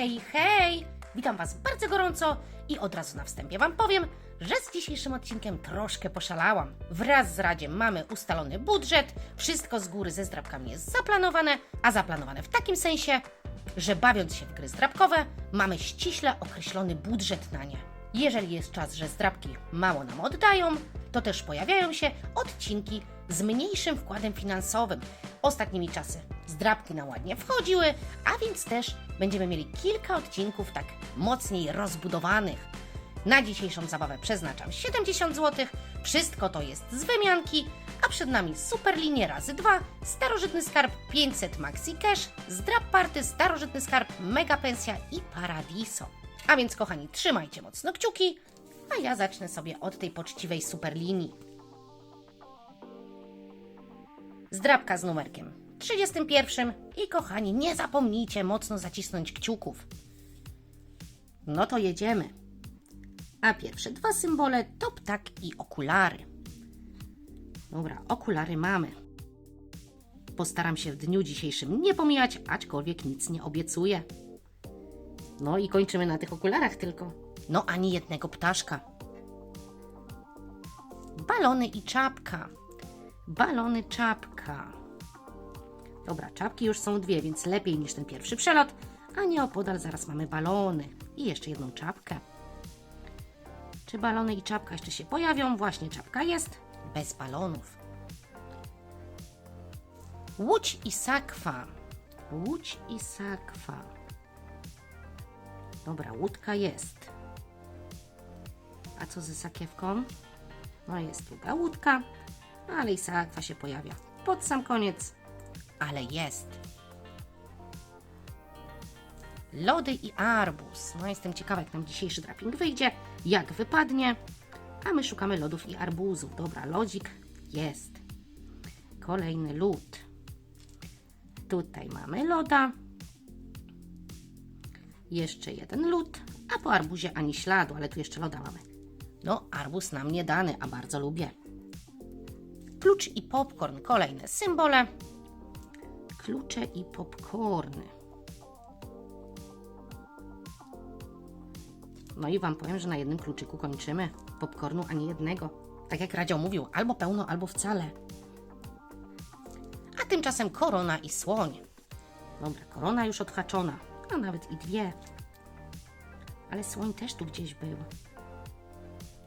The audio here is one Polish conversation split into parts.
Hej, hej! Witam Was bardzo gorąco i od razu na wstępie Wam powiem, że z dzisiejszym odcinkiem troszkę poszalałam. Wraz z Radziem mamy ustalony budżet, wszystko z góry ze zdrabkami jest zaplanowane, a zaplanowane w takim sensie, że bawiąc się w gry zdrabkowe, mamy ściśle określony budżet na nie. Jeżeli jest czas, że zdrabki mało nam oddają, to też pojawiają się odcinki z mniejszym wkładem finansowym. Ostatnimi czasy zdrabki nam ładnie wchodziły, a więc też będziemy mieli kilka odcinków tak mocniej rozbudowanych. Na dzisiejszą zabawę przeznaczam 70 zł. Wszystko to jest z wymianki, a przed nami superlinie razy 2, starożytny skarb 500 maxi cash, zdrab party, starożytny skarb, mega pensja i paradiso. A więc kochani, trzymajcie mocno kciuki, a ja zacznę sobie od tej poczciwej superlinii. Zdrabka z numerkiem 31 i kochani, nie zapomnijcie mocno zacisnąć kciuków. No to jedziemy. A pierwsze dwa symbole to ptak i okulary. Dobra, okulary mamy. Postaram się w dniu dzisiejszym nie pomijać, aczkolwiek nic nie obiecuję. No i kończymy na tych okularach tylko. No ani jednego ptaszka. Balony i czapka. Balony, czapka. Dobra, czapki już są dwie, więc lepiej niż ten pierwszy przelot, a nieopodal zaraz mamy balony i jeszcze jedną czapkę. Czy balony i czapka jeszcze się pojawią? Właśnie czapka jest, bez balonów. Łódź i sakwa. Łódź i sakwa. Dobra, łódka jest. A co ze sakiewką? No jest druga łódka, ale i sakwa się pojawia pod sam koniec, ale jest. Lody i arbuz. No jestem ciekawa, jak nam dzisiejszy draping wyjdzie, jak wypadnie. A my szukamy lodów i arbuzów. Dobra, lodzik jest. Kolejny lód. Tutaj mamy loda. Jeszcze jeden lód, a po arbuzie ani śladu, ale tu jeszcze loda mamy. No, arbuz nam nie dany, a bardzo lubię. Klucz i popcorn, kolejne symbole. Klucze i popcorny. No i Wam powiem, że na jednym kluczyku kończymy. Popcornu ani jednego. Tak jak Radzio mówił, albo pełno, albo wcale. A tymczasem korona i słoń. Dobra, korona już odhaczona, a nawet i dwie. Ale słoń też tu gdzieś był.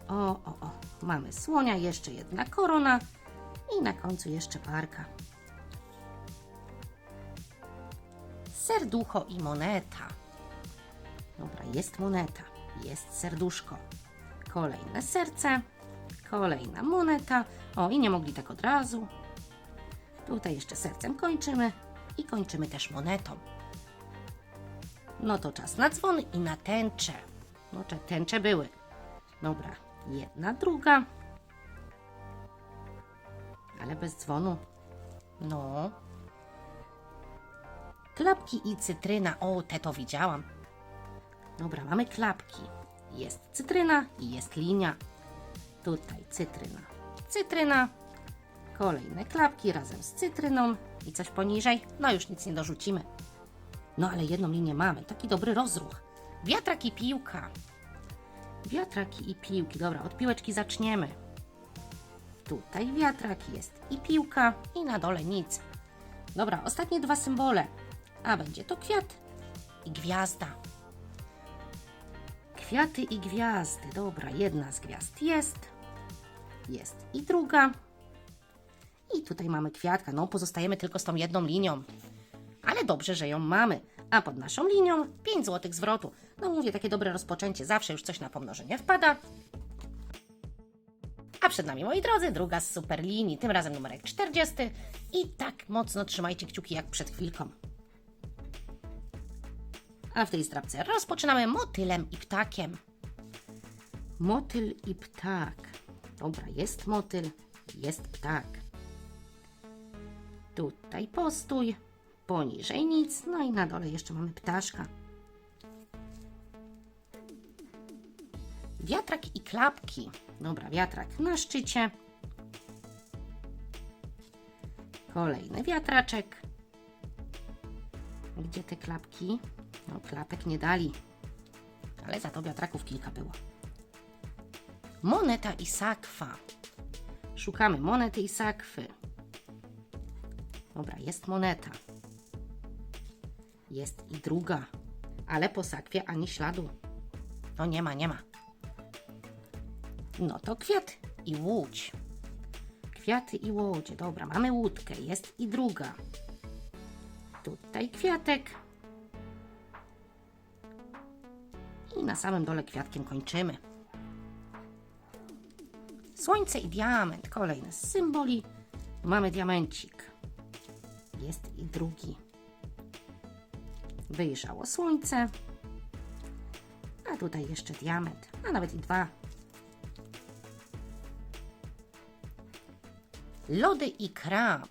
O, o, o, mamy słonia, jeszcze jedna korona i na końcu jeszcze parka. Serducho i moneta. Dobra, jest moneta, jest serduszko. Kolejne serce, kolejna moneta. O, i nie mogli tak od razu. Tutaj jeszcze sercem kończymy i kończymy też monetą. No to czas na dzwon i na tęcze. No, cze- tęcze były. Dobra, jedna, druga. Ale bez dzwonu. No. Klapki i cytryna. O, te to widziałam. Dobra, mamy klapki. Jest cytryna i jest linia. Tutaj cytryna. Cytryna. Kolejne klapki razem z cytryną. I coś poniżej? No już nic nie dorzucimy. No ale jedną linię mamy. Taki dobry rozruch. Wiatrak i piłka. Wiatraki i piłki. Dobra, od piłeczki zaczniemy. Tutaj wiatrak jest i piłka i na dole nic. Dobra, ostatnie dwa symbole. A będzie to kwiat i gwiazda. Kwiaty i gwiazdy. Dobra, jedna z gwiazd jest. Jest i druga. I tutaj mamy kwiatka. No, pozostajemy tylko z tą jedną linią. Ale dobrze, że ją mamy. A pod naszą linią 5 zł zwrotu. No mówię, takie dobre rozpoczęcie. Zawsze już coś na pomnożenie wpada. A przed nami, moi drodzy, druga z super linii, tym razem numerek 40. I tak mocno trzymajcie kciuki jak przed chwilką. A w tej zdrabce rozpoczynamy motylem i ptakiem. Motyl i ptak. Dobra, jest motyl, jest ptak. Tutaj postój, poniżej nic, no i na dole jeszcze mamy ptaszka. Wiatrak i klapki. Dobra, wiatrak na szczycie. Kolejny wiatraczek. Gdzie te klapki? No, klapek nie dali. Ale za to wiatraków kilka było. Moneta i sakwa. Szukamy monety i sakwy. Dobra, jest moneta. Jest i druga. Ale po sakwie ani śladu. No nie ma, nie ma. No to kwiat i łódź. Kwiaty i łodzie. Dobra, mamy łódkę. Jest i druga. Tutaj kwiatek. I na samym dole kwiatkiem kończymy. Słońce i diament. Kolejne z symboli. Mamy diamencik. Jest i drugi. Wyjrzało słońce. A tutaj jeszcze diament. A nawet i dwa. Lody i krab.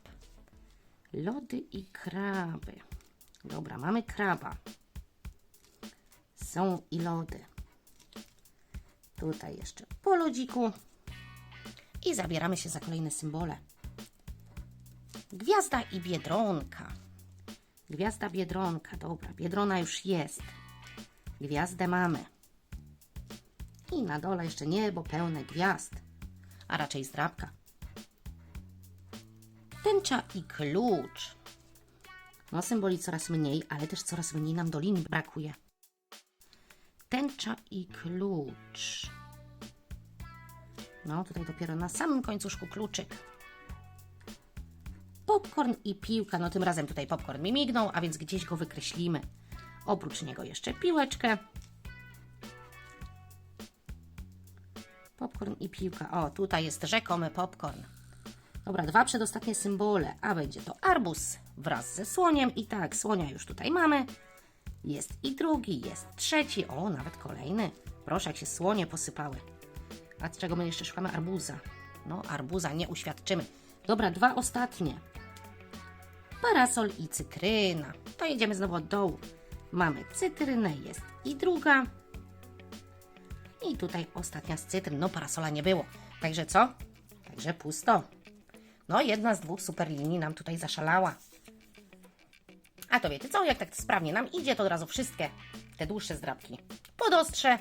Lody i kraby. Dobra, mamy kraba. Są i lody. Tutaj jeszcze po lodziku. I zabieramy się za kolejne symbole. Gwiazda i biedronka. Gwiazda biedronka. Dobra, biedrona już jest. Gwiazdę mamy. I na dole jeszcze niebo pełne gwiazd. A raczej zdrabka. Tęcza i klucz. No, symboli coraz mniej, ale też coraz mniej nam dolin brakuje. Tęcza i klucz. No, tutaj dopiero na samym końcuszku kluczyk. Popcorn i piłka. No, tym razem tutaj popcorn mi mignął, a więc gdzieś go wykreślimy. Oprócz niego jeszcze piłeczkę. Popcorn i piłka. O, tutaj jest rzekomy popcorn. Dobra, dwa przedostatnie symbole, a będzie to arbuz wraz ze słoniem. I tak, słonia już tutaj mamy. Jest i drugi, jest trzeci, o, nawet kolejny. Proszę, jak się słonie posypały. A z czego my jeszcze szukamy? Arbuza. No, arbuza nie uświadczymy. Dobra, dwa ostatnie. Parasol i cytryna. To jedziemy znowu od dołu. Mamy cytrynę, jest i druga. I tutaj ostatnia z cytryn. No, parasola nie było. Także co? Także pusto. No, jedna z dwóch super linii nam tutaj zaszalała. A to wiecie co? Jak tak sprawnie nam idzie, to od razu wszystkie te dłuższe zdrabki. Podostrze,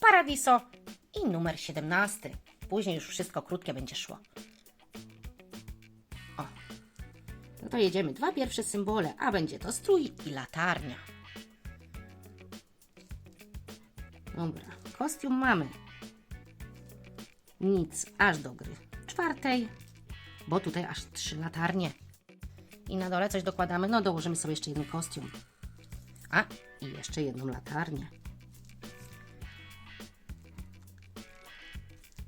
Paradiso i numer 17. Później już wszystko krótkie będzie szło. O. No to jedziemy. Dwa pierwsze symbole, a będzie to strój i latarnia. Dobra, kostium mamy. Nic aż do gry czwartej, bo tutaj aż trzy latarnie. I na dole coś dokładamy. No, dołożymy sobie jeszcze jeden kostium. A, i jeszcze jedną latarnię.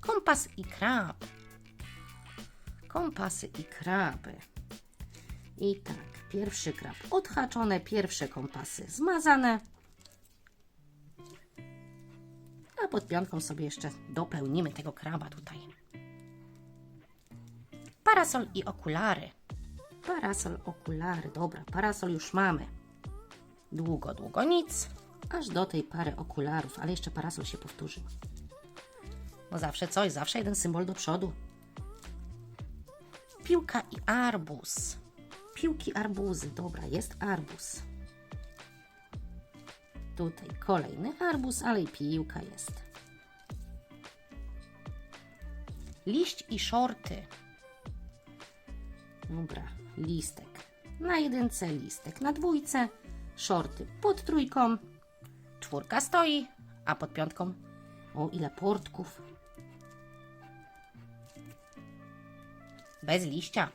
Kompas i krab. Kompasy i kraby. I tak, pierwszy krab odhaczone, pierwsze kompasy zmazane. A pod piątką sobie jeszcze dopełnimy tego kraba tutaj. Parasol i okulary. Parasol, okulary. Dobra, parasol już mamy. Długo, długo nic. Aż do tej pary okularów, ale jeszcze parasol się powtórzy. Bo zawsze coś, zawsze jeden symbol do przodu. Piłka i arbuz. Piłki, arbuzy. Dobra, jest arbuz. Tutaj kolejny arbuz, ale i piłka jest. Liść i shorty. Dobra, listek. Na jedynce listek, na dwójce, shorty pod trójką, czwórka stoi, a pod piątką o ile portków. Bez liścia.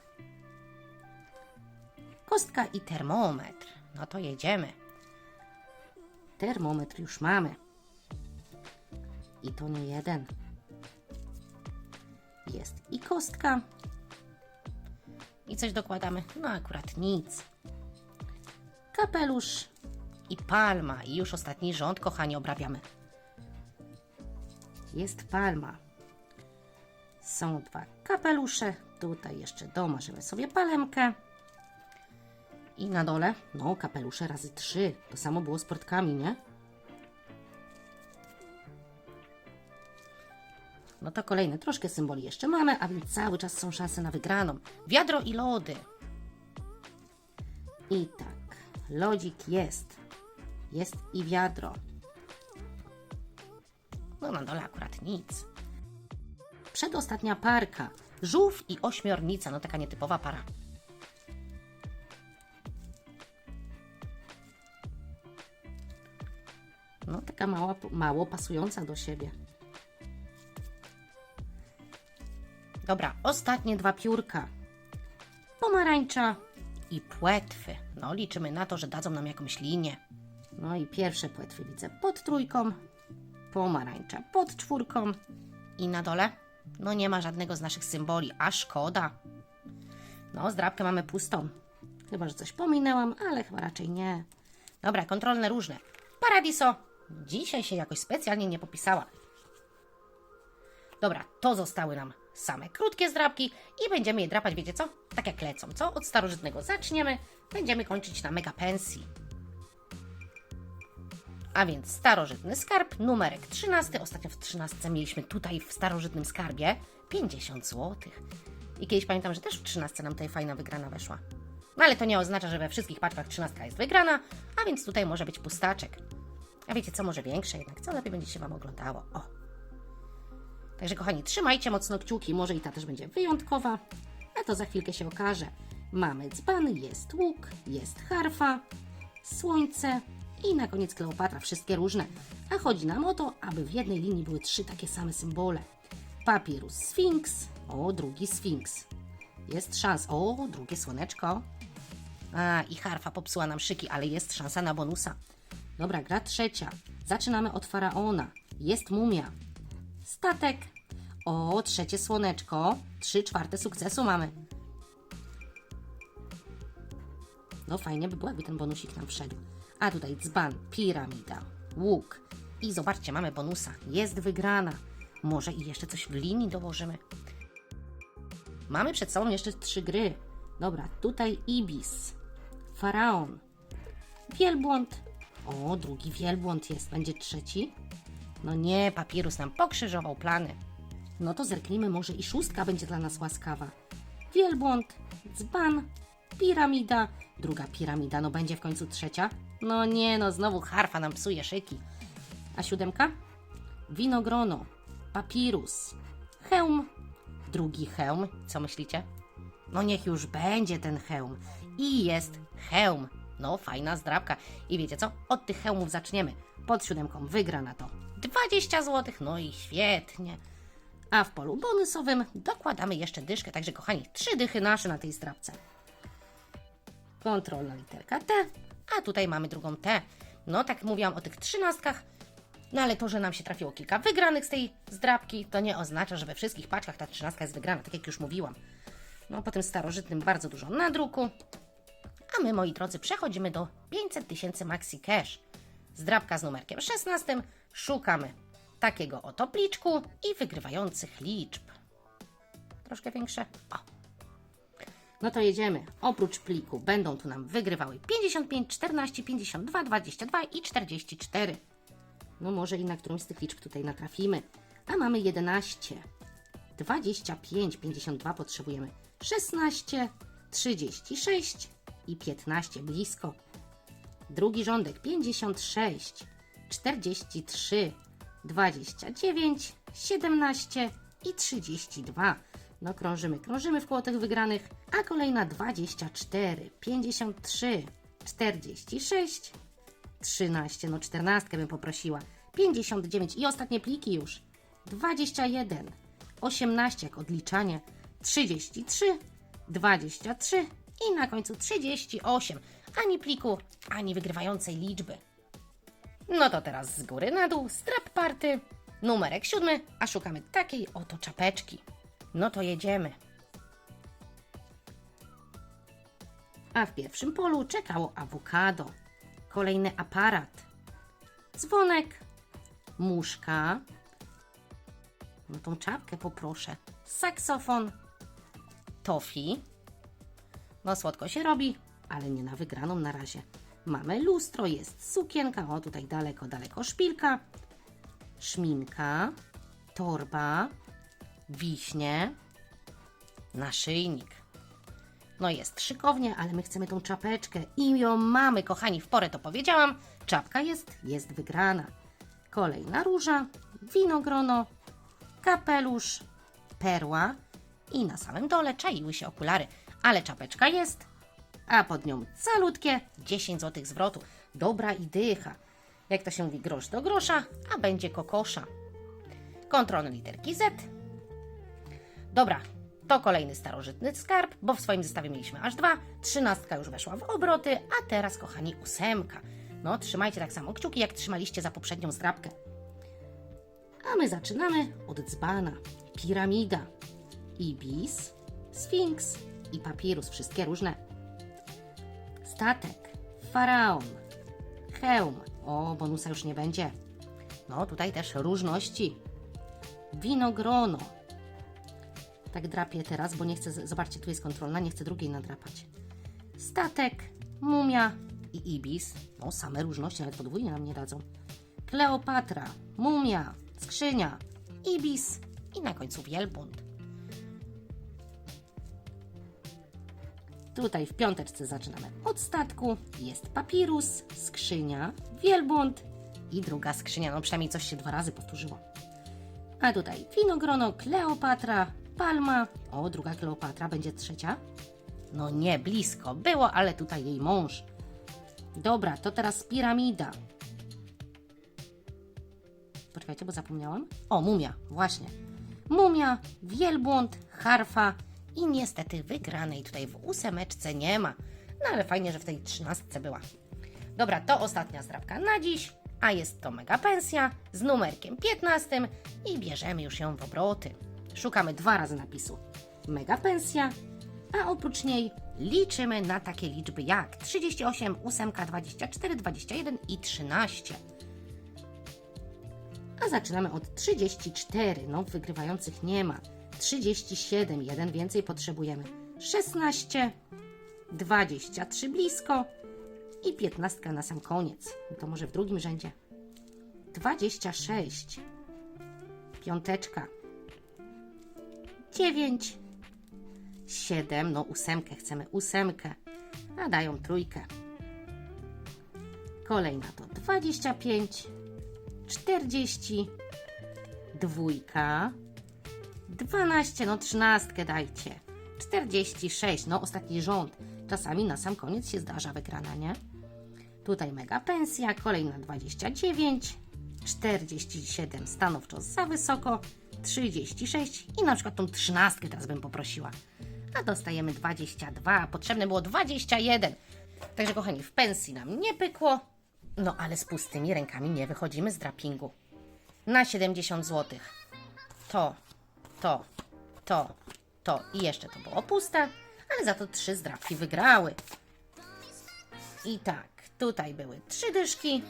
Kostka i termometr. No to jedziemy. Termometr już mamy. I to nie jeden. Jest i kostka, i coś dokładamy? No akurat nic. Kapelusz i palma. I już ostatni rząd, kochani, obrabiamy. Jest palma. Są dwa kapelusze. Tutaj jeszcze domarzymy sobie palemkę. I na dole, no kapelusze razy trzy. To samo było z portkami, nie? No to kolejne, troszkę symboli jeszcze mamy, a więc cały czas są szanse na wygraną. Wiadro i lody. I tak, lodzik jest. jest i wiadro. No na dole akurat nic. Przedostatnia parka. Żółw i ośmiornica, no taka nietypowa para. No taka mała, mało pasująca do siebie. Dobra, ostatnie dwa piórka. Pomarańcza i płetwy. No, liczymy na to, że dadzą nam jakąś linię. No i pierwsze płetwy widzę pod trójką, pomarańcza pod czwórką i na dole? No nie ma żadnego z naszych symboli, a szkoda. No, zdrabkę mamy pustą. Chyba, że coś pominęłam, ale chyba raczej nie. Dobra, kontrolne różne. Paradiso dzisiaj się jakoś specjalnie nie popisała. Dobra, to zostały nam same krótkie zdrabki i będziemy je drapać, wiecie co? Tak jak lecą, co? Od starożytnego zaczniemy, będziemy kończyć na mega pensji. A więc starożytny skarb, numerek 13. Ostatnio w 13 mieliśmy tutaj w starożytnym skarbie 50 zł. I kiedyś pamiętam, że też w 13 nam tutaj fajna wygrana weszła. No ale to nie oznacza, że we wszystkich paczkach 13 jest wygrana, a więc tutaj może być pustaczek. A wiecie co, może większe jednak, co lepiej będzie się Wam oglądało. O. Także kochani, trzymajcie mocno kciuki, może i ta też będzie wyjątkowa, a to za chwilkę się okaże. Mamy dzban, jest łuk, jest harfa, słońce i na koniec Kleopatra, wszystkie różne. A chodzi nam o to, aby w jednej linii były trzy takie same symbole. Papirus Sfinks, o drugi Sfinks. Jest szans, o drugie słoneczko. A i harfa popsuła nam szyki, ale jest szansa na bonusa. Dobra, gra trzecia. Zaczynamy od faraona. Jest mumia. Statek. O, trzecie słoneczko. Trzy czwarte sukcesu mamy. No fajnie by było, jakby ten bonusik nam wszedł. A tutaj dzban, piramida, łuk. I zobaczcie, mamy bonusa. Jest wygrana. Może i jeszcze coś w linii dołożymy. Mamy przed sobą jeszcze trzy gry. Dobra, tutaj Ibis, Faraon, Wielbłąd. O, drugi wielbłąd jest. Będzie trzeci? No nie, papirus nam pokrzyżował plany. No to zerknijmy, może i szóstka będzie dla nas łaskawa. Wielbłąd, dzban, piramida. Druga piramida, no będzie w końcu trzecia? No nie, no znowu harfa nam psuje szyki. A siódemka? Winogrono, papirus, hełm, drugi hełm. Co myślicie? No niech już będzie ten hełm. I jest hełm. No, fajna zdrabka. I wiecie co? Od tych hełmów zaczniemy. Pod siódemką wygra na to 20 zł. No i świetnie. A w polu bonusowym dokładamy jeszcze dyszkę. Także kochani, trzy dychy nasze na tej zdrabce. Kontrolna literka T. A tutaj mamy drugą T. No, tak mówiłam o tych trzynastkach. No ale to, że nam się trafiło kilka wygranych z tej zdrabki, to nie oznacza, że we wszystkich paczkach ta trzynastka jest wygrana, tak jak już mówiłam. No, po tym starożytnym bardzo dużo nadruku. A my, moi drodzy, przechodzimy do 500 tysięcy Maxi Cash. Zdrabka z numerkiem 16. Szukamy takiego oto pliczku i wygrywających liczb. Troszkę większe. O. No to jedziemy. Oprócz pliku będą tu nam wygrywały 55, 14, 52, 22 i 44. No może i na którąś z tych liczb tutaj natrafimy. A mamy 11, 25, 52 potrzebujemy, 16, 36 i 15 blisko. Drugi rządek 56, 43, 29, 17 i 32. No krążymy, krążymy w koło tych wygranych, a kolejna 24, 53, 46, 13, no 14 bym poprosiła, 59 i ostatnie pliki już, 21, 18 jak odliczanie, 33, 23 i na końcu 38. Ani pliku, ani wygrywającej liczby. No to teraz z góry na dół, strap party, numerek siódmy, a szukamy takiej oto czapeczki. No to jedziemy. A w pierwszym polu czekało awokado, kolejny aparat, dzwonek, muszka, no tą czapkę poproszę, saksofon, tofi, no słodko się robi, ale nie na wygraną na razie. Mamy lustro, jest sukienka, o tutaj daleko, daleko szpilka, szminka, torba, wiśnie, naszyjnik. No jest szykownie, ale my chcemy tą czapeczkę i ją mamy, kochani, w porę to powiedziałam. Czapka jest, jest wygrana. Kolejna róża, winogrono, kapelusz, perła i na samym dole czaiły się okulary, ale czapeczka jest, a pod nią calutkie 10 zł zwrotu. Dobra i dycha. Jak to się mówi, grosz do grosza, a będzie kokosza. Kontrolne literki Z. Dobra, to kolejny starożytny skarb, bo w swoim zestawie mieliśmy aż dwa. Trzynastka już weszła w obroty, a teraz, kochani, ósemka. No, trzymajcie tak samo kciuki, jak trzymaliście za poprzednią zdrabkę. A my zaczynamy od dzbana, piramida, ibis, sfinks i papirus, wszystkie różne. Statek, faraon, hełm. O, bonusa już nie będzie. No, tutaj też różności. Winogrono. Tak drapię teraz, bo nie chcę, zobaczcie, tu jest kontrolna, nie chcę drugiej nadrapać. Statek, mumia i ibis. No, same różności, nawet podwójnie nam nie dadzą. Kleopatra, mumia, skrzynia, ibis i na końcu wielbłąd. Tutaj w piąteczce zaczynamy od statku. Jest papirus, skrzynia, wielbłąd i druga skrzynia. No przynajmniej coś się dwa razy powtórzyło. A tutaj winogrono, Kleopatra, palma. O, druga Kleopatra, będzie trzecia. No nie, blisko było, ale tutaj jej mąż. Dobra, to teraz piramida. Poczekajcie, bo zapomniałam. O, mumia, właśnie. Mumia, wielbłąd, harfa i niestety wygranej tutaj w ósemeczce nie ma. No ale fajnie, że w tej trzynastce była. Dobra, to ostatnia zdrabka na dziś, a jest to mega pensja z numerkiem 15 i bierzemy już ją w obroty. Szukamy dwa razy napisu mega pensja, a oprócz niej liczymy na takie liczby jak 38, 8, 24, 21 i 13. A zaczynamy od 34. No, wygrywających nie ma. 37, jeden więcej potrzebujemy. 16, 23 blisko i 15 na sam koniec. To może w drugim rzędzie. 26, piąteczka. 9, 7, no ósemkę chcemy, ósemkę, a dają trójkę. Kolejna to 25, 40, dwójka, 12, no trzynastkę dajcie, 46, no ostatni rząd. Czasami na sam koniec się zdarza wygrana, nie? Tutaj mega pensja, kolejna 29, 47 stanowczo za wysoko, 36 i na przykład tą trzynastkę teraz bym poprosiła. A dostajemy 22, potrzebne było 21. Także kochani, w pensji nam nie pykło, no ale z pustymi rękami nie wychodzimy z drapingu. Na 70 zł. To, to, to, to i jeszcze to było puste, ale za to trzy zdrapki wygrały. I tak, tutaj były trzy dyszki,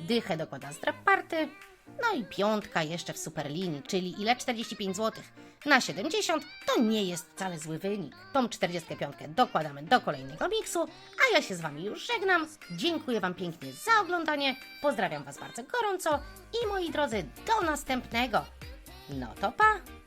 dychę dokłada zdrap party, no i piątka jeszcze w superlinii, czyli ile? 45 zł. Na 70 to nie jest wcale zły wynik. Tą 45 dokładamy do kolejnego miksu, a ja się z Wami już żegnam. Dziękuję Wam pięknie za oglądanie, pozdrawiam Was bardzo gorąco i moi drodzy, do następnego. No to pa!